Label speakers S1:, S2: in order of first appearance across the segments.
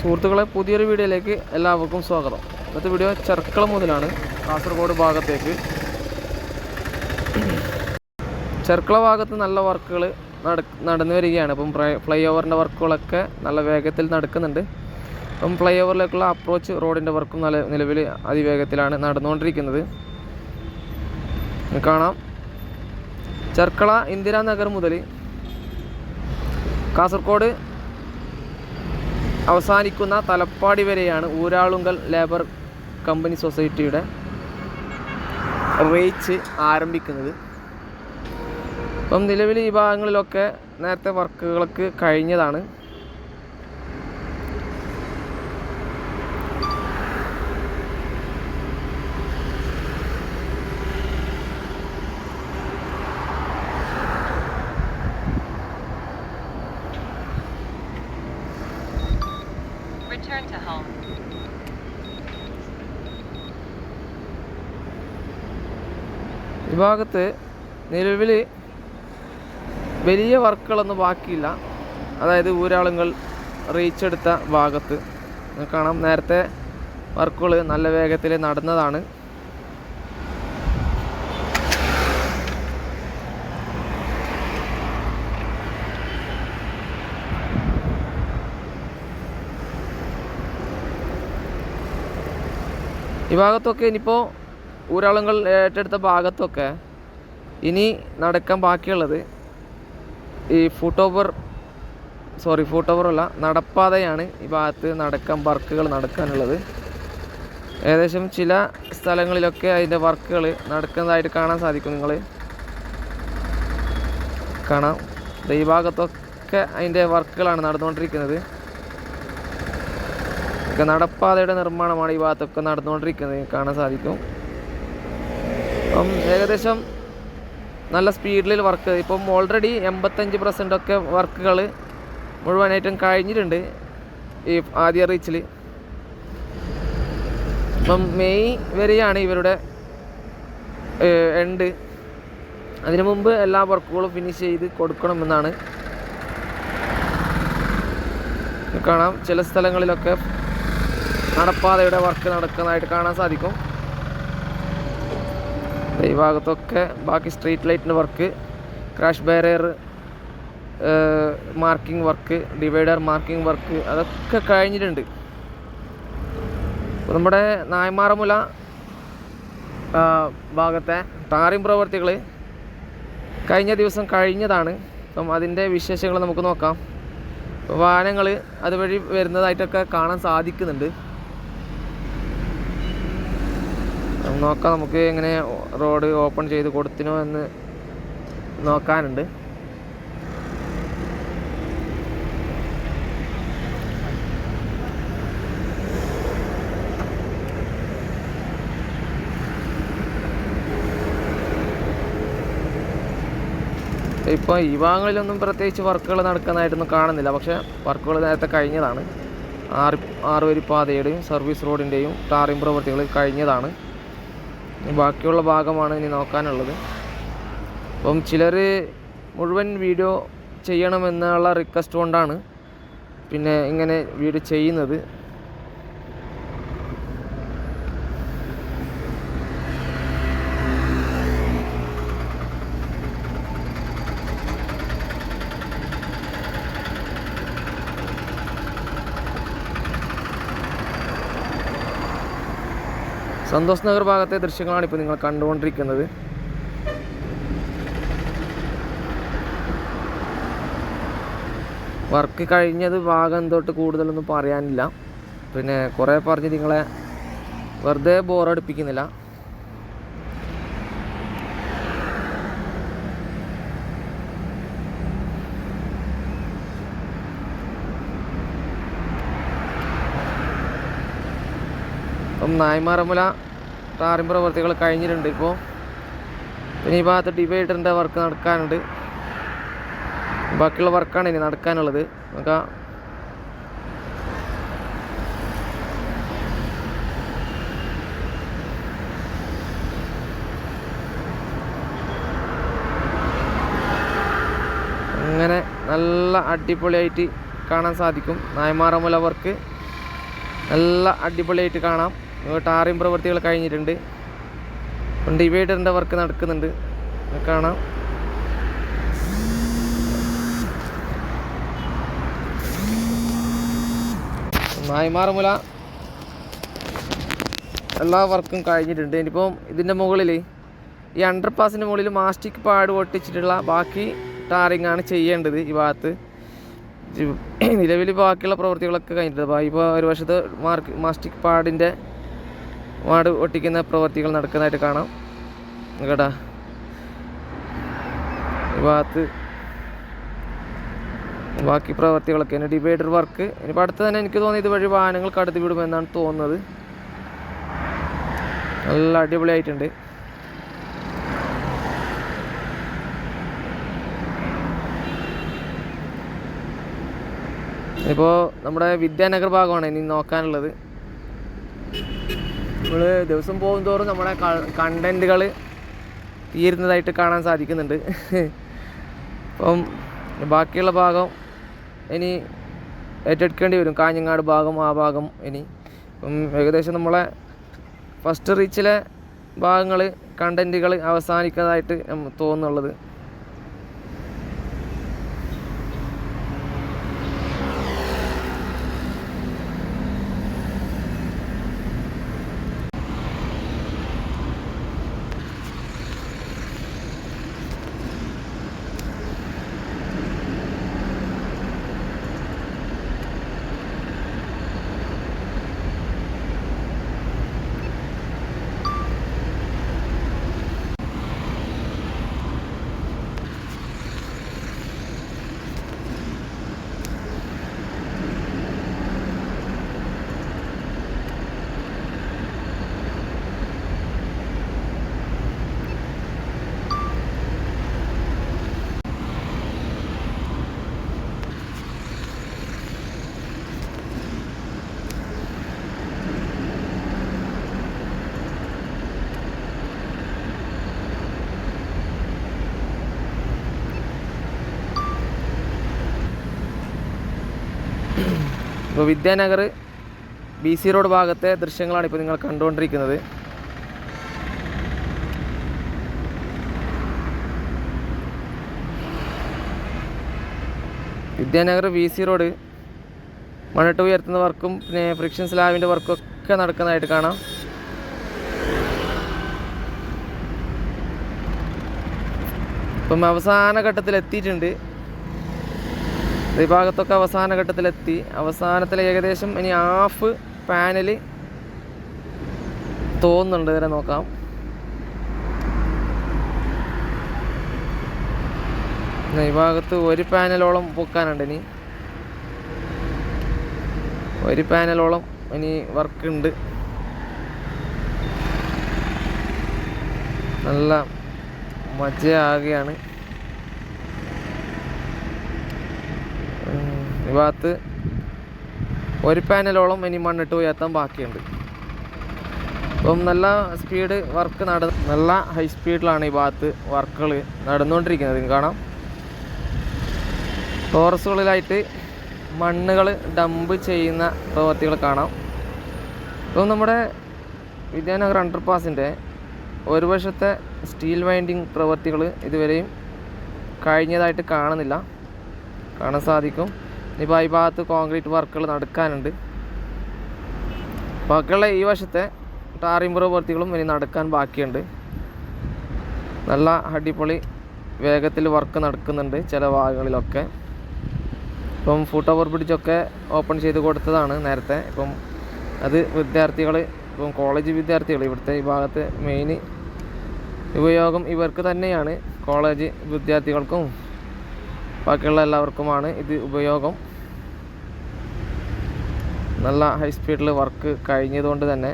S1: സുഹൃത്തുക്കളെ പുതിയൊരു വീഡിയോയിലേക്ക് എല്ലാവർക്കും സ്വാഗതം. ഇന്നത്തെ വീഡിയോ ചെർക്കള മുതലാണ് കാസർഗോഡ് ഭാഗത്തേക്ക്. ചെർക്കള ഭാഗത്ത് നല്ല വർക്കുകൾ നട നടന്നു വരികയാണ്. ഇപ്പം ഫ്ലൈ ഓവറിന്റെ വർക്കുകളൊക്കെ നല്ല വേഗത്തിൽ നടക്കുന്നുണ്ട്. ഇപ്പം ഫ്ലൈ ഓവറിലേക്കുള്ള അപ്രോച്ച് റോഡിന്റെ വർക്കും നല്ല നിലവിൽ അതിവേഗത്തിലാണ് നടന്നുകൊണ്ടിരിക്കുന്നത്. കാണാം. ചെർക്കള ഇന്ദിരാനഗർ മുതൽ കാസർഗോഡ് അവസാനിക്കുന്ന തലപ്പാടി വരെയാണ് ഊരാളുങ്കൽ ലേബർ കമ്പനി സൊസൈറ്റിയുടെ റേച്ച് ആരംഭിക്കുന്നത്. അപ്പം നിലവിൽ ഈ ഭാഗങ്ങളിലൊക്കെ നേരത്തെ വർക്കുകൾക്ക് കഴിഞ്ഞതാണ്. ഈ ഭാഗത്ത് നിലവിൽ വലിയ വർക്കുകളൊന്നും ബാക്കിയില്ല. അതായത് ഊരാളുങ്ങൾ റീച്ച് എടുത്ത ഭാഗത്ത്. കാണാം. നേരത്തെ വർക്കുകൾ നല്ല വേഗത്തിൽ നടന്നതാണ്. ഈ ഭാഗത്തൊക്കെ ഇനിയിപ്പോൾ ഊരാളുകൾ ഏറ്റെടുത്ത ഭാഗത്തൊക്കെ ഇനി നടക്കാൻ ബാക്കിയുള്ളത് ഈ foot over sorry foot over അല്ല നടപ്പാതയാണ് ഈ ഭാഗത്ത് നടക്കാൻ വർക്കുകൾ നടക്കാനുള്ളത്. ഏകദേശം ചില സ്ഥലങ്ങളിലൊക്കെ അതിന്റെ വർക്കുകൾ നടക്കുന്നതായിട്ട് കാണാൻ സാധിക്കും നിങ്ങൾ കാണാം. ഈ ഭാഗത്തൊക്കെ അതിന്റെ വർക്കുകളാണ് നടന്നുകൊണ്ടിരിക്കുന്നത്. ഒക്കെ നടപ്പാതയുടെ നിർമ്മാണമാണ് ഈ ഭാഗത്തൊക്കെ നടന്നുകൊണ്ടിരിക്കുന്നത്. കാണാൻ സാധിക്കും. അപ്പം ഏകദേശം നല്ല സ്പീഡിൽ വർക്ക്. ഇപ്പം ഓൾറെഡി എൺപത്തഞ്ച് പെർസെന്റ് ഒക്കെ വർക്കുകൾ മുഴുവനായിട്ടും കഴിഞ്ഞിട്ടുണ്ട് ഈ ആദ്യ റീച്ചിൽ അപ്പം മെയ് വരെയാണ് ഇവരുടെ എൻഡ് അതിനു മുമ്പ് എല്ലാ വർക്കുകളും ഫിനിഷ് ചെയ്ത് കൊടുക്കണമെന്നാണ്. കാണാം. ചില സ്ഥലങ്ങളിലൊക്കെ നടപ്പാതയുടെ വർക്ക് നടക്കുന്നതായിട്ട് കാണാൻ സാധിക്കും. ഈ ഭാഗത്തൊക്കെ ബാക്കി സ്ട്രീറ്റ് ലൈറ്റിന്റെ work crash barrier marking work divider marking work അതൊക്കെ കഴിഞ്ഞിട്ടുണ്ട്. നമ്മുടെ നായമാറമുല ഭാഗത്തെ ടാറിംഗ് പ്രവർത്തികൾ കഴിഞ്ഞ ദിവസം കഴിഞ്ഞതാണ്. അപ്പം അതിന്റെ വിശേഷങ്ങൾ നമുക്ക് നോക്കാം. വാഹനങ്ങൾ അതുവഴി വരുന്നതായിട്ടൊക്കെ കാണാൻ സാധിക്കുന്നുണ്ട് അത് നോക്കാം നമുക്ക് എങ്ങനെ റോഡ് ഓപ്പൺ ചെയ്ത് കൊടുത്തിനോ എന്ന് നോക്കാനുണ്ട്. ഇപ്പോൾ ഈ ഭാഗങ്ങളിലൊന്നും പ്രത്യേകിച്ച് വർക്കുകൾ നടക്കുന്നതായിട്ടൊന്നും കാണുന്നില്ല. പക്ഷേ വർക്കുകൾ നേരത്തെ കഴിഞ്ഞതാണ്. ആറ് ആറ് വരി പാതയുടെയും സർവീസ് റോഡിന്റെയും ടാറിംഗ് പ്രവൃത്തികൾ കഴിഞ്ഞതാണ്. ബാക്കിയുള്ള ഭാഗമാണ് ഇനി നോക്കാനുള്ളത്. അപ്പം ചിലർ മുഴുവൻ വീഡിയോ ചെയ്യണമെന്നുള്ള റിക്വസ്റ്റ് കൊണ്ടാണ് പിന്നെ ഇങ്ങനെ വീഡിയോ ചെയ്യുന്നത്. സന്തോഷ് നഗർ ഭാഗത്തെ ദൃശ്യങ്ങളാണ് ഇപ്പോൾ നിങ്ങൾ കണ്ടുകൊണ്ടിരിക്കുന്നത്. വർക്ക് കഴിഞ്ഞത് ഭാഗം തൊട്ട് കൂടുതലൊന്നും പറയാനില്ല. പിന്നെ കുറേ പറഞ്ഞ് നിങ്ങളെ വെറുതെ ബോറടിപ്പിക്കുന്നില്ല ഇപ്പം നായ്മാറമ്മല ടാറിംഗ് പ്രവർത്തികൾ കഴിഞ്ഞിട്ടുണ്ട് ഇപ്പോൾ. ഇനി ഈ ഭാഗത്ത് ഡിവൈഡറിന്റെ വർക്ക് നടക്കാനുണ്ട്. ബാക്കിയുള്ള വർക്കാണ് ഇനി നടക്കാനുള്ളത്. നമുക്ക് അങ്ങനെ നല്ല അടിപൊളിയായിട്ട് കാണാൻ സാധിക്കും. നായ്മാറമ്മല വർക്ക് നല്ല അടിപൊളിയായിട്ട് കാണാം. ടാറിങ് പ്രവൃത്തികൾ കഴിഞ്ഞിട്ടുണ്ട്. ഇപ്പം ഡിവൈഡറിന്റെ വർക്ക് നടക്കുന്നുണ്ട്. കാണാം. നായ്മാറുമുല എല്ലാ വർക്കും കഴിഞ്ഞിട്ടുണ്ട്. ഇനിയിപ്പം ഇതിന്റെ മുകളിൽ ഈ അണ്ടർ പാസിന്റെ മുകളിൽ മാസ്റ്റിക് പാഡ് ഒട്ടിച്ചിട്ടുള്ള ബാക്കി ടാറിങ് ആണ് ചെയ്യേണ്ടത് ഈ ഭാഗത്ത്. നിലവിൽ ബാക്കിയുള്ള പ്രവൃത്തികളൊക്കെ കഴിഞ്ഞിട്ടുണ്ട്. ഇപ്പോൾ ഒരു വശത്ത് മാർക്ക് മാസ്റ്റിക് പാഡിന്റെ പാട് ഒട്ടിക്കുന്ന പ്രവൃത്തികൾ നടക്കുന്നതായിട്ട് കാണാം. കേട്ടാ? ഭാഗത്ത് ബാക്കി പ്രവൃത്തികളൊക്കെ ഇനി ഡിവൈഡർ വർക്ക്. ഇനിയിപ്പോൾ അടുത്ത് തന്നെ എനിക്ക് തോന്നി ഇതുവഴി വാഹനങ്ങൾ കടത്തി വിടുമെന്നാണ് തോന്നുന്നത്. നല്ല അടിപൊളിയായിട്ടുണ്ട്. ഇപ്പോൾ നമ്മുടെ വിദ്യാനഗർ ഭാഗമാണ് ഇനി നോക്കാനുള്ളത്. നമ്മൾ ദിവസം പോകും തോറും നമ്മുടെ കണ്ടന്റുകൾ തീരുന്നതായിട്ട് കാണാൻ സാധിക്കുന്നുണ്ട്. അപ്പം ബാക്കിയുള്ള ഭാഗം ഇനി ഏറ്റെടുക്കേണ്ടി വരും. കാഞ്ഞങ്ങാട് ഭാഗം ആ ഭാഗം ഇനി. ഇപ്പം ഏകദേശം നമ്മളെ ഫസ്റ്റ് റീച്ചിലെ ഭാഗങ്ങൾ കണ്ടന്റുകൾ അവസാനിക്കുന്നതായിട്ട് തോന്നുന്നുള്ളത്. ഇപ്പോൾ വിദ്യാനഗർ ബി സി റോഡ് ഭാഗത്തെ ദൃശ്യങ്ങളാണ് ഇപ്പോൾ നിങ്ങൾ കണ്ടുകൊണ്ടിരിക്കുന്നത്. വിദ്യാനഗർ ബി സി റോഡ് മണ്ണിട്ട് ഉയർത്തുന്ന വർക്കും പിന്നെ ഫ്രിക്ഷൻ സ്ലാബിന്റെ വർക്കും ഒക്കെ നടക്കുന്നതായിട്ട് കാണാം. ഇപ്പം അവസാന ഘട്ടത്തിൽ എത്തിയിട്ടുണ്ട് ഈ ഭാഗത്തൊക്കെ അവസാന ഘട്ടത്തിലെത്തി. അവസാനത്തിൽ ഏകദേശം ഇനി ഹാഫ് പാനൽ തോന്നുന്നുണ്ട്. ഇവരെ നോക്കാം. ഈ ഭാഗത്ത് ഒരു പാനലോളം പൊക്കാനുണ്ട് ഇനി. ഒരു പാനലോളം ഇനി വർക്ക് ഉണ്ട്. നല്ല മജയാകുകയാണ് ഈ ഭാഗത്ത് ഒരു പാനലോളം ഇനി മണ്ണിട്ട് ഉയർത്താൻ ബാക്കിയുണ്ട്. അപ്പം നല്ല സ്പീഡ് വർക്ക് നട നല്ല ഹൈ സ്പീഡിലാണ് ഈ ഭാഗത്ത് വർക്കുകൾ നടന്നുകൊണ്ടിരിക്കുന്നത്. കാണാം. ടോറസുകളിലായിട്ട് മണ്ണുകൾ ഡംപ് ചെയ്യുന്ന പ്രവൃത്തികൾ കാണാം. ഇപ്പം നമ്മുടെ വിദ്യാനഗർ അണ്ടർപാസിന്റെ ഒരു വശത്തെ സ്റ്റീൽ വൈൻഡിങ് പ്രവൃത്തികൾ ഇതുവരെയും കഴിഞ്ഞതായിട്ട് കാണുന്നില്ല. കാണാൻ സാധിക്കും. ഇനിയിപ്പോൾ ഈ ഭാഗത്ത് കോൺക്രീറ്റ് വർക്കുകൾ നടക്കാനുണ്ട്. ബാക്കിയുള്ള ഈ വശത്തെ ടാറിംഗ് പ്രവൃത്തികളും ഇനി നടക്കാൻ ബാക്കിയുണ്ട്. നല്ല അടിപൊളി വേഗത്തിൽ വർക്ക് നടക്കുന്നുണ്ട് ചില ഭാഗങ്ങളിലൊക്കെ. ഇപ്പം ഫുട് ഓവർ ബ്രിഡ്ജൊക്കെ ഓപ്പൺ ചെയ്ത് കൊടുത്തതാണ് നേരത്തെ. ഇപ്പം അത് വിദ്യാർത്ഥികൾ ഇപ്പം കോളേജ് വിദ്യാർത്ഥികൾ ഇവിടുത്തെ ഈ ഭാഗത്ത് മെയിൻ ഉപയോഗം ഇവർക്ക് തന്നെയാണ്. കോളേജ് വിദ്യാർത്ഥികൾക്കും ബാക്കിയുള്ള എല്ലാവർക്കുമാണ് ഇത് ഉപയോഗം. നല്ല ഹൈ സ്പീഡിൽ വർക്ക് കഴിഞ്ഞതുകൊണ്ട് തന്നെ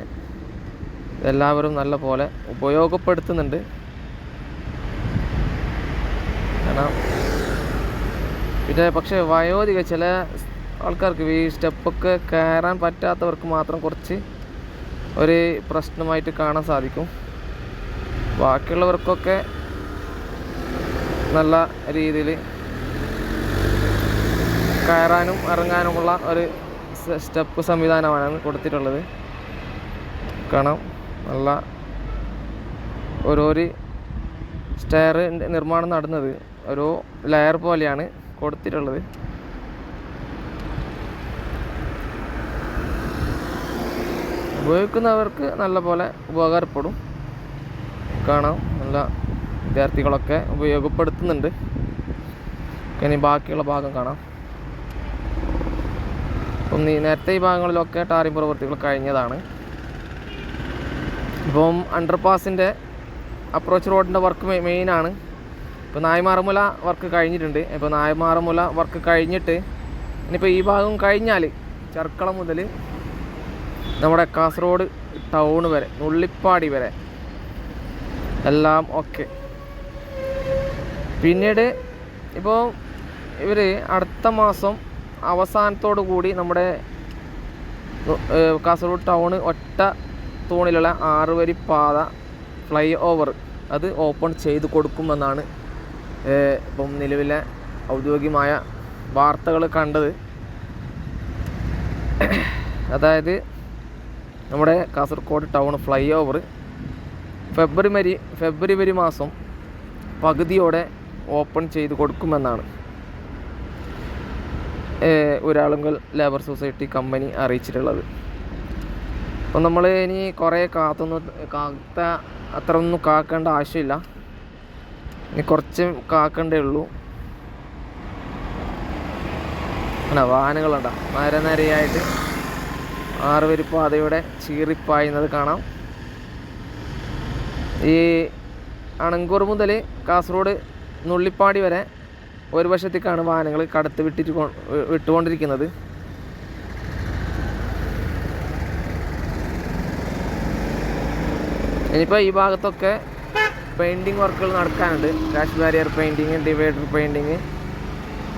S1: എല്ലാവരും നല്ല പോലെ ഉപയോഗപ്പെടുത്തുന്നുണ്ട്. കാരണം പിന്നെ പക്ഷേ വയോധിക ചില ആൾക്കാർക്ക് ഈ സ്റ്റെപ്പൊക്കെ കയറാൻ പറ്റാത്തവർക്ക് മാത്രം കുറച്ച് ഒരു പ്രശ്നമായിട്ട് കാണാൻ സാധിക്കും. ബാക്കിയുള്ളവർക്കൊക്കെ നല്ല രീതിയിൽ കയറാനും ഇറങ്ങാനുമുള്ള ഒരു സ്റ്റെപ്പ് സംവിധാനമാണ് കൊടുത്തിട്ടുള്ളത്. കാണാം. നല്ല ഓരോരു സ്റ്റെയർ നിർമ്മാണം നടന്നത്. ഓരോ ലെയർ പോലെയാണ് കൊടുത്തിട്ടുള്ളത്. ഉപയോഗിക്കുന്നവർക്ക് നല്ല പോലെ ഉപകാരപ്പെടും. കാണാം. നല്ല വിദ്യാർത്ഥികളൊക്കെ ഉപയോഗപ്പെടുത്തുന്നുണ്ട്. ഇനി ബാക്കിയുള്ള ഭാഗം കാണാം. ഈ നേരത്തെ ഈ ഭാഗങ്ങളിലൊക്കെ ടാറിംഗ് പ്രവൃത്തികൾ കഴിഞ്ഞതാണ്. ഇപ്പം അണ്ടർപാസിന്റെ അപ്രോച്ച് റോഡിന്റെ വർക്ക് മെയിനാണ് ഇപ്പോൾ നായമാറമുല വർക്ക് കഴിഞ്ഞിട്ടുണ്ട്. ഇപ്പോൾ നായമാറമുല വർക്ക് കഴിഞ്ഞിട്ട് ഇനിയിപ്പോൾ ഈ ഭാഗം കഴിഞ്ഞാൽ ചർക്കളം മുതൽ നമ്മുടെ കാസർഗോഡ് ടൗൺ വരെ നുള്ളിപ്പാടി വരെ എല്ലാം ഓക്കെ പിന്നീട് ഇപ്പോൾ ഇവർ അടുത്ത മാസം അവസാനത്തോടു കൂടി നമ്മുടെ കാസർഗോഡ് ടൗണ് ഒറ്റ തൂണിലുള്ള ആറുവരി പാത ഫ്ലൈ ഓവർ അത് ഓപ്പൺ ചെയ്ത് കൊടുക്കുമെന്നാണ് ഇപ്പം നിലവിലെ ഔദ്യോഗികമായ വാർത്തകൾ കണ്ടത്. അതായത് നമ്മുടെ കാസർഗോഡ് ടൗൺ ഫ്ലൈ ഓവർ ഫെബ്രുവരി ഫെബ്രുവരി മാസം പകുതിയോടെ ഓപ്പൺ ചെയ്ത് കൊടുക്കുമെന്നാണ്. ഒരാളുങ്കൽ ലേബർ സൊസൈറ്റി കമ്പനി അറിയിച്ചിട്ടുള്ളത്. അപ്പം നമ്മൾ ഇനി കുറേ കാത്തൊന്നും കാത്ത അത്ര ഒന്നും കാക്കേണ്ട ആവശ്യമില്ല. ഇനി കുറച്ച് കാക്കണ്ടേ ഉള്ളൂ. അല്ല വാഹനങ്ങളുണ്ട? നരനരയായിട്ട് പാതയുടെ ചീറിപ്പായുന്നത് കാണാം. ഈ അണങ്കൂർ മുതൽ കാസർഗോഡ് നുള്ളിപ്പാടി വരെ ഒരു വശത്തേക്കാണ് വാഹനങ്ങൾ കടത്ത് വിട്ടിട്ട് വിട്ടുകൊണ്ടിരിക്കുന്നത്. ഇനിയിപ്പോൾ ഈ ഭാഗത്തൊക്കെ പെയിന്റിങ് വർക്കുകൾ നടക്കാനുണ്ട്. Crash barrier painting divider painting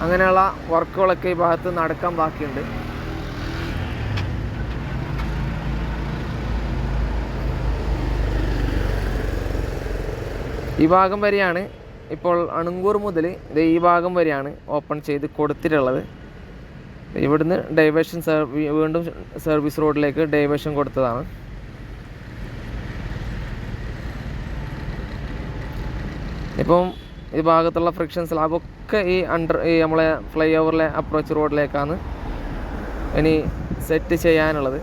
S1: അങ്ങനെയുള്ള വർക്കുകളൊക്കെ ഈ ഭാഗത്ത് നടക്കാൻ ബാക്കിയുണ്ട്. ഈ ഭാഗം വരെയാണ് ഇപ്പോൾ അണുങ്കൂർ മുതൽ ഈ ഭാഗം വരെയാണ് ഓപ്പൺ ചെയ്ത് കൊടുത്തിട്ടുള്ളത്. ഇവിടുന്ന് ഡൈവേഷൻ വീണ്ടും സർവീസ് റോഡിലേക്ക് ഡൈവേഷൻ കൊടുത്തതാണ്. ഇപ്പം ഈ ഭാഗത്തുള്ള ഫ്രിക്ഷൻ സ്ലാബൊക്കെ ഈ അണ്ടർ ഈ നമ്മളെ ഫ്ലൈ ഓവറിലെ അപ്രോച്ച് റോഡിലേക്കാണ് ഇനി സെറ്റ് ചെയ്യാനുള്ളത്.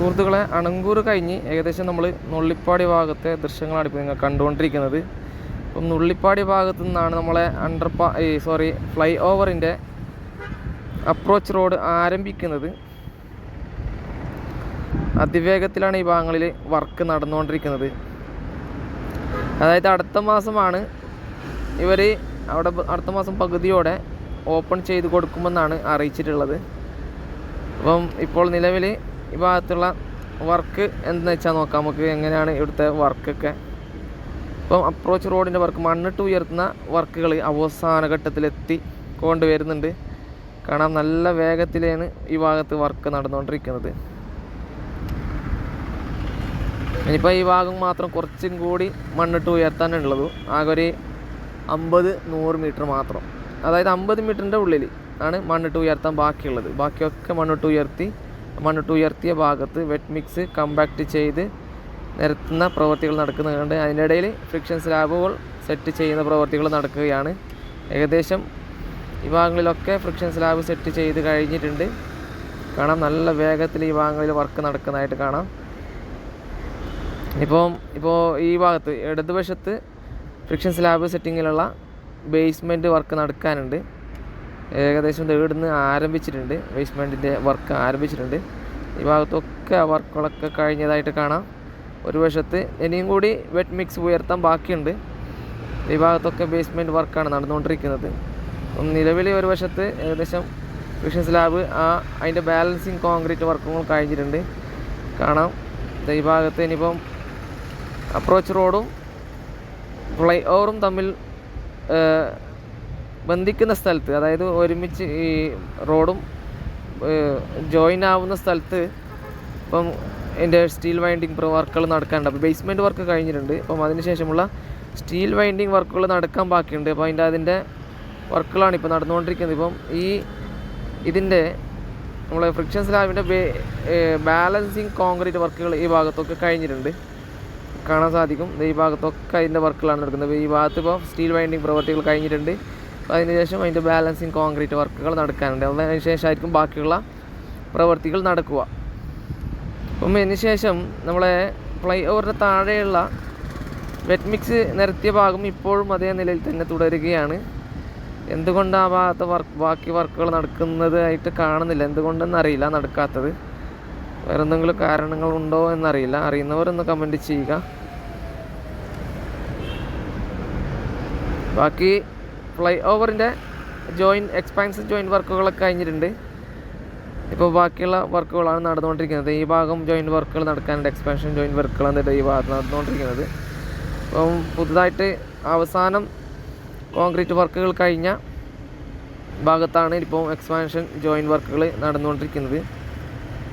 S1: സുഹൃത്തുക്കളെ അണങ്കൂർ കഴിഞ്ഞ് ഏകദേശം നമ്മൾ നുള്ളിപ്പാടി ഭാഗത്തെ ദൃശ്യങ്ങളാണ് ഇപ്പോൾ നിങ്ങൾ കണ്ടുകൊണ്ടിരിക്കുന്നത്. അപ്പം നുള്ളിപ്പാടി ഭാഗത്തു നിന്നാണ് നമ്മളെ അണ്ടർ പാ ഈ സോറി ഫ്ലൈ ഓവറിന്റെ അപ്രോച്ച് റോഡ് ആരംഭിക്കുന്നത്. അതിവേഗത്തിലാണ് ഈ ഭാഗങ്ങളിൽ വർക്ക് നടന്നുകൊണ്ടിരിക്കുന്നത്. അതായത് അടുത്ത മാസമാണ് ഇവർ അവിടെ അടുത്ത മാസം പകുതിയോടെ ഓപ്പൺ ചെയ്ത് കൊടുക്കുമെന്നാണ് അറിയിച്ചിട്ടുള്ളത്. അപ്പം ഇപ്പോൾ നിലവിൽ ഈ ഭാഗത്തുള്ള വർക്ക് എന്താണെന്ന് വെച്ചാൽ നോക്കാം. നമുക്ക് എങ്ങനെയാണ് ഇവിടുത്തെ വർക്കൊക്കെ? ഇപ്പം അപ്രോച്ച് റോഡിന്റെ വർക്ക് മണ്ണിട്ട് ഉയർത്തുന്ന വർക്കുകൾ അവസാന ഘട്ടത്തിലെത്തി കൊണ്ടുവരുന്നുണ്ട്. കാണാം നല്ല വേഗത്തിലാണ് ഈ ഭാഗത്ത് വർക്ക് നടന്നുകൊണ്ടിരിക്കുന്നത്. ഇനിയിപ്പോൾ ഈ ഭാഗം മാത്രം കുറച്ചും കൂടി മണ്ണിട്ട് ഉയർത്താനുള്ളത് ആകെ ഒരു അമ്പത് നൂറ് മീറ്റർ മാത്രം. അതായത് അമ്പത് മീറ്ററിന്റെ ഉള്ളിൽ ആണ് മണ്ണിട്ട് ഉയർത്താൻ ബാക്കിയുള്ളത്. ബാക്കിയൊക്കെ മണ്ണിട്ട് ഉയർത്തി മണ്ണിട്ട് ഉയർത്തിയ ഭാഗത്ത് വെറ്റ് മിക്സ് കമ്പാക്ട് ചെയ്ത് നിരത്തുന്ന പ്രവൃത്തികൾ നടക്കുന്നുണ്ട്. അതിനിടയിൽ ഫ്രിക്ഷൻ സ്ലാബുകൾ സെറ്റ് ചെയ്യുന്ന പ്രവൃത്തികൾ നടക്കുകയാണ്. ഏകദേശം ഈ ഭാഗങ്ങളിലൊക്കെ ഫ്രിക്ഷൻ സ്ലാബ് സെറ്റ് ചെയ്ത് കഴിഞ്ഞിട്ടുണ്ട്. കാണാം നല്ല വേഗത്തിൽ ഈ ഭാഗങ്ങളിൽ വർക്ക് നടക്കുന്നതായിട്ട് കാണാം. ഇപ്പം ഇപ്പോൾ ഈ ഭാഗത്ത് ഇടതുവശത്ത് ഫ്രിക്ഷൻ സ്ലാബ് സെറ്റിങ്ങിലുള്ള ബേസ്മെന്റ് വർക്ക് നടക്കാനുണ്ട്. ഏകദേശം ഇവിടുന്ന് ആരംഭിച്ചിട്ടുണ്ട്. ബേസ്മെന്റിന്റെ വർക്ക് ആരംഭിച്ചിട്ടുണ്ട്. ഈ ഭാഗത്തൊക്കെ ആ വർക്കുകളൊക്കെ കഴിഞ്ഞതായിട്ട് കാണാം. ഒരു വശത്ത് ഇനിയും കൂടി വെറ്റ് മിക്സ് ഉയർത്താൻ ബാക്കിയുണ്ട്. ഈ ഭാഗത്തൊക്കെ ബേസ്മെന്റ് വർക്കാണ് നടന്നുകൊണ്ടിരിക്കുന്നത്. നിലവിൽ ഒരു വശത്ത് ഏകദേശം ഫ്രിക്ഷൻ സ്ലാബ് ആ അതിന്റെ ബാലൻസിങ് കോൺക്രീറ്റ് വർക്കുകൾ കഴിഞ്ഞിട്ടുണ്ട്. കാണാം. ഈ ഭാഗത്ത് ഇനിയിപ്പം അപ്രോച്ച് റോഡും ഫ്ലൈ ഓവറും തമ്മിൽ ബന്ധിക്കുന്ന സ്ഥലത്ത് അതായത് ഒരുമിച്ച് ഈ റോഡും ജോയിൻ ആവുന്ന സ്ഥലത്ത് ഇപ്പം എന്റെ സ്റ്റീൽ വൈൻഡിങ് വർക്കുകൾ നടക്കാനുണ്ട്. അപ്പോൾ ബേസ്മെന്റ് വർക്ക് കഴിഞ്ഞിട്ടുണ്ട്. അപ്പം അതിന് ശേഷമുള്ള സ്റ്റീൽ വൈൻഡിങ് വർക്കുകൾ നടക്കാൻ ബാക്കിയുണ്ട്. അപ്പോൾ അതിന്റെ അതിന്റെ വർക്കുകളാണ് ഇപ്പോൾ നടന്നുകൊണ്ടിരിക്കുന്നത്. ഇപ്പം ഈ ഇതിന്റെ നമ്മളെ ഫ്രിക്ഷൻ സ്ലാബിന്റെ ബാലൻസിങ് കോൺക്രീറ്റ് വർക്കുകൾ ഈ ഭാഗത്തൊക്കെ കഴിഞ്ഞിട്ടുണ്ട്. കാണാൻ സാധിക്കും. ഈ ഭാഗത്തൊക്കെ അതിന്റെ വർക്കുകളാണ് നടക്കുന്നത്. ഈ ഭാഗത്ത് ഇപ്പോൾ സ്റ്റീൽ വൈൻഡിങ് പ്രവർത്തികൾ കഴിഞ്ഞിട്ടുണ്ട്. അപ്പോൾ അതിന് ശേഷം അതിന്റെ ബാലൻസിങ് കോൺക്രീറ്റ് വർക്കുകൾ നടക്കാനുണ്ട്. അതിന് ശേഷമായിരിക്കും ബാക്കിയുള്ള പ്രവൃത്തികൾ നടക്കുക. അപ്പം അതിനുശേഷം ശേഷം നമ്മളെ ഫ്ലൈ ഓവറിന്റെ താഴെയുള്ള വെറ്റ് മിക്സ് നിരത്തിയ ഭാഗം ഇപ്പോഴും അതേ നിലയിൽ തന്നെ തുടരുകയാണ്. എന്തുകൊണ്ട് ആ ഭാഗത്ത് വർക്ക് ബാക്കി വർക്കുകൾ നടക്കുന്നതായിട്ട് കാണുന്നില്ല. എന്തുകൊണ്ടെന്ന് അറിയില്ല നടക്കാത്തത്. വേറെ എന്തെങ്കിലും കാരണങ്ങളുണ്ടോ എന്നറിയില്ല. അറിയുന്നവരൊന്ന് കമന്റ് ചെയ്യുക. ബാക്കി ഫ്ലൈ ഓവറിന്റെ ജോയിൻ എക്സ്പാൻഷൻ ജോയിൻ വർക്കുകളൊക്കെ കഴിഞ്ഞിട്ടുണ്ട്. ഇപ്പോൾ ബാക്കിയുള്ള വർക്കുകളാണ് നടന്നുകൊണ്ടിരിക്കുന്നത്. ഈ ഭാഗം ജോയിൻ വർക്കുകൾ നടക്കാനുണ്ട്. എക്സ്പാൻഷൻ ജോയിൻ വർക്കുകൾ എന്നിട്ട് ഈ ഭാഗത്ത് നടന്നുകൊണ്ടിരിക്കുന്നത്. അപ്പം പുതുതായിട്ട് അവസാനം കോൺക്രീറ്റ് വർക്കുകൾ കഴിഞ്ഞ ഭാഗത്താണ് ഇപ്പോൾ എക്സ്പാൻഷൻ ജോയിൻ വർക്കുകൾ നടന്നുകൊണ്ടിരിക്കുന്നത്.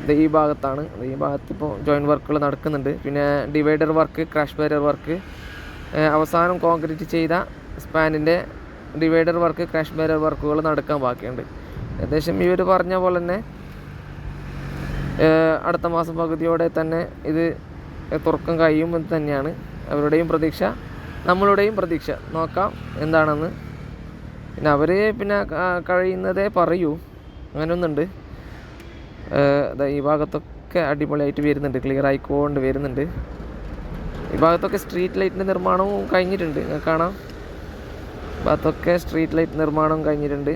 S1: ഇത് ഈ ഭാഗത്താണ്. ഈ ഭാഗത്ത് ഇപ്പോൾ ജോയിൻ വർക്കുകൾ നടക്കുന്നുണ്ട്. പിന്നെ divider work crash barrier work അവസാനം കോൺക്രീറ്റ് ചെയ്ത സ്പാനിന്റെ ഡിവൈഡർ വർക്ക് ക്രാഷ് ബാരർ വർക്കുകൾ നടക്കാൻ ബാക്കിയുണ്ട്. ഏകദേശം ഇവർ പറഞ്ഞ പോലെ തന്നെ അടുത്ത മാസം പകുതിയോടെ തന്നെ ഇത് തുറക്കം കഴിയുമെന്ന് തന്നെയാണ് അവരുടെയും പ്രതീക്ഷ. നമ്മളുടെയും പ്രതീക്ഷ. നോക്കാം എന്താണെന്ന്. പിന്നെ അവർ പിന്നെ കഴിയുന്നതേ പറയൂ. അങ്ങനെയൊന്നുണ്ട് ഈ ഭാഗത്തൊക്കെ അടിപൊളിയായിട്ട് വരുന്നുണ്ട്. ക്ലിയർ ആയിക്കൊണ്ട് വരുന്നുണ്ട്. ഈ ഭാഗത്തൊക്കെ സ്ട്രീറ്റ് ലൈറ്റിന്റെ നിർമ്മാണവും കഴിഞ്ഞിട്ടുണ്ട്. കാണാം. ഈ അതൊക്കെ സ്ട്രീറ്റ് ലൈറ്റ് നിർമ്മാണം കഴിഞ്ഞിട്ടുണ്ട്.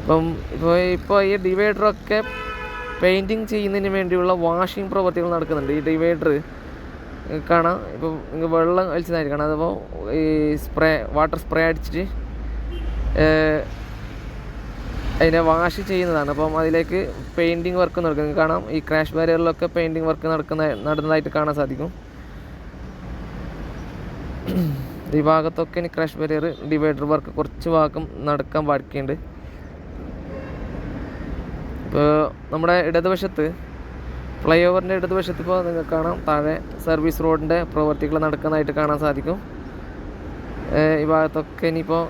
S1: ഇപ്പം ഇപ്പോൾ ഇപ്പോൾ ഈ ഡിവൈഡറൊക്കെ പെയിന്റിങ് ചെയ്യുന്നതിന് വേണ്ടിയുള്ള വാഷിംഗ് പ്രവൃത്തികൾ നടക്കുന്നുണ്ട്. ഈ ഡിവൈഡർ കാണാം. ഇപ്പം നിങ്ങൾക്ക് വെള്ളം വലിച്ചതായിട്ട് അതിപ്പോൾ ഈ സ്പ്രേ വാട്ടർ സ്പ്രേ അടിച്ചിട്ട് അതിനെ വാഷ് ചെയ്യുന്നതാണ്. അപ്പം അതിലേക്ക് പെയിന്റിങ് വർക്ക് നടക്കും നിങ്ങൾക്ക് കാണാം. ഈ ക്രാഷ് ബാരിയറിലൊക്കെ പെയിന്റിങ് വർക്ക് നടക്കുന്ന നടന്നതായിട്ട് കാണാൻ സാധിക്കും. ഈ ഭാഗത്തൊക്കെ ഇനി ക്രാഷ് ബരിയർ ഡിവൈഡർ വർക്ക് കുറച്ച് ഭാഗം നടക്കാൻ ബാക്കിയുണ്ട്. ഇപ്പോൾ നമ്മുടെ ഇടതുവശത്ത് ഫ്ലൈ ഓവറിന്റെ ഇടതുവശത്ത് ഇപ്പോൾ നിങ്ങൾക്ക് കാണാം താഴെ സർവീസ് റോഡിന്റെ പ്രവർത്തികൾ നടക്കുന്നതായിട്ട് കാണാൻ സാധിക്കും. ഈ ഭാഗത്തൊക്കെ ഇനിയിപ്പോൾ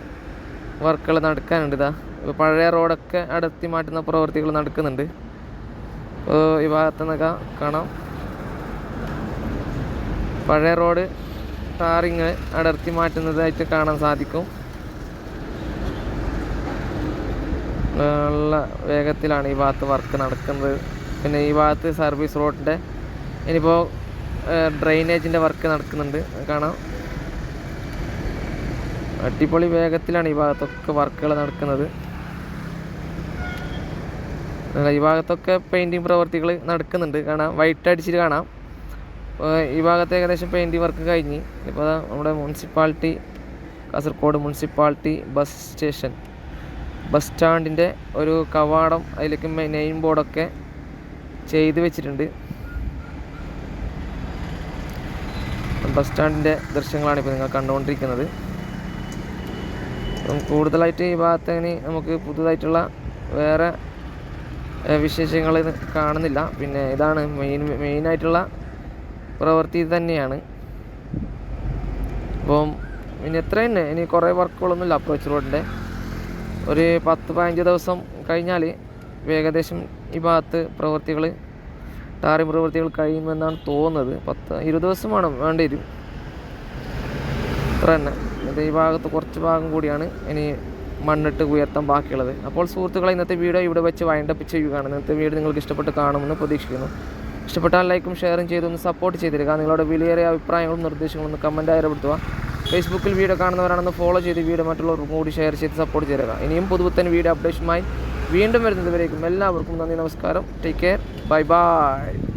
S1: വർക്കുകൾ നടക്കാനുണ്ട് ഇതാ. ഇപ്പോൾ പഴയ റോഡൊക്കെ അടർത്തി മാറ്റുന്ന പ്രവർത്തികൾ നടക്കുന്നുണ്ട്. ഈ ഭാഗത്ത് നിന്നൊക്കെ കാണാം. പഴയ റോഡ് ടാറിങ് അടർത്തി മാറ്റുന്നതായിട്ട് കാണാൻ സാധിക്കും. നല്ല വേഗത്തിലാണ് ഈ ഭാഗത്ത് വർക്ക് നടക്കുന്നത്. പിന്നെ ഈ ഭാഗത്ത് സർവീസ് റോഡിന്റെ ഇനിയിപ്പോൾ ഡ്രെയിനേജിന്റെ വർക്ക് നടക്കുന്നുണ്ട്. കാണാം. അടിപൊളി വേഗത്തിലാണ് ഈ ഭാഗത്തൊക്കെ വർക്കുകൾ നടക്കുന്നത്. ഈ ഭാഗത്തൊക്കെ പെയിന്റിങ് പ്രവർത്തികൾ നടക്കുന്നുണ്ട്. കാണാം. വൈറ്റ് അടിച്ചിട്ട് കാണാം. ഈ ഭാഗത്ത് ഏകദേശം പെയിന്റിങ് വർക്ക് കഴിഞ്ഞ്. ഇപ്പോൾ നമ്മുടെ municipality Kasaragod municipality bus station. Bus സ്റ്റാൻഡിന്റെ ഒരു കവാടം അതിലേക്ക് നെയിം ബോർഡൊക്കെ ചെയ്ത് വെച്ചിട്ടുണ്ട്. ബസ് സ്റ്റാൻഡിന്റെ ദൃശ്യങ്ങളാണ് ഇപ്പോൾ നിങ്ങൾ കണ്ടുകൊണ്ടിരിക്കുന്നത്. കൂടുതലായിട്ട് ഈ ഭാഗത്ത് ഇനി നമുക്ക് പുതുതായിട്ടുള്ള വേറെ വിശേഷങ്ങൾ കാണുന്നില്ല. പിന്നെ ഇതാണ് മെയിൻ മെയിനായിട്ടുള്ള പ്രവൃത്തി തന്നെയാണ്. അപ്പം ഇനി എത്ര തന്നെ? ഇനി കുറേ വർക്കുകളൊന്നുമില്ല അപ്രോച്ച് റോഡിന്റെ ഒരു പത്ത് പതിനഞ്ച് ദിവസം കഴിഞ്ഞാൽ ഏകദേശം ഈ ഭാഗത്ത് പ്രവൃത്തികൾ ടാറിംഗ് പ്രവൃത്തികൾ കഴിയുമെന്നാണ് തോന്നുന്നത്. പത്ത് ഇരുപത് ദിവസം വേണം വേണ്ടി വരും. അത്ര തന്നെ. അത് ഈ ഭാഗത്ത് കുറച്ച് ഭാഗം കൂടിയാണ് ഇനി മണ്ണിട്ട് ഉയർത്താൻ ബാക്കിയുള്ളത്. അപ്പോൾ സുഹൃത്തുക്കളെ ഇന്നത്തെ വീഡിയോ ഇവിടെ വെച്ച് വൈൻഡപ്പ് ചെയ്യുകയാണ്. ഇന്നത്തെ വീഡിയോ നിങ്ങൾക്ക് ഇഷ്ടപ്പെട്ട് കാണുമെന്ന് പ്രതീക്ഷിക്കുന്നു. ഇഷ്ടപ്പെട്ടാൽ ലൈക്കും ഷെയറും ചെയ്തൊന്ന് സപ്പോർട്ട് ചെയ്തിരിക്കുക. നിങ്ങളുടെ വിലയേറിയ അഭിപ്രായങ്ങളും നിർദ്ദേശങ്ങളും ഒന്ന് കമന്റായി രേഖപ്പെടുത്തുക. ഫേസ്ബുക്കിൽ വീഡിയോ കാണുന്നവരാണെന്ന് ഫോളോ ചെയ്ത് വീഡിയോ മറ്റുള്ളവർക്കും കൂടി ഷെയർ ചെയ്ത് സപ്പോർട്ട് ചെയ്യുക ഇനിയും പുതുപുത്തൻ വീഡിയോ അപ്ഡേഷനുമായി വീണ്ടും വരുന്നതുവരേക്കും എല്ലാവർക്കും നന്ദി നമസ്കാരം. Take care bye bye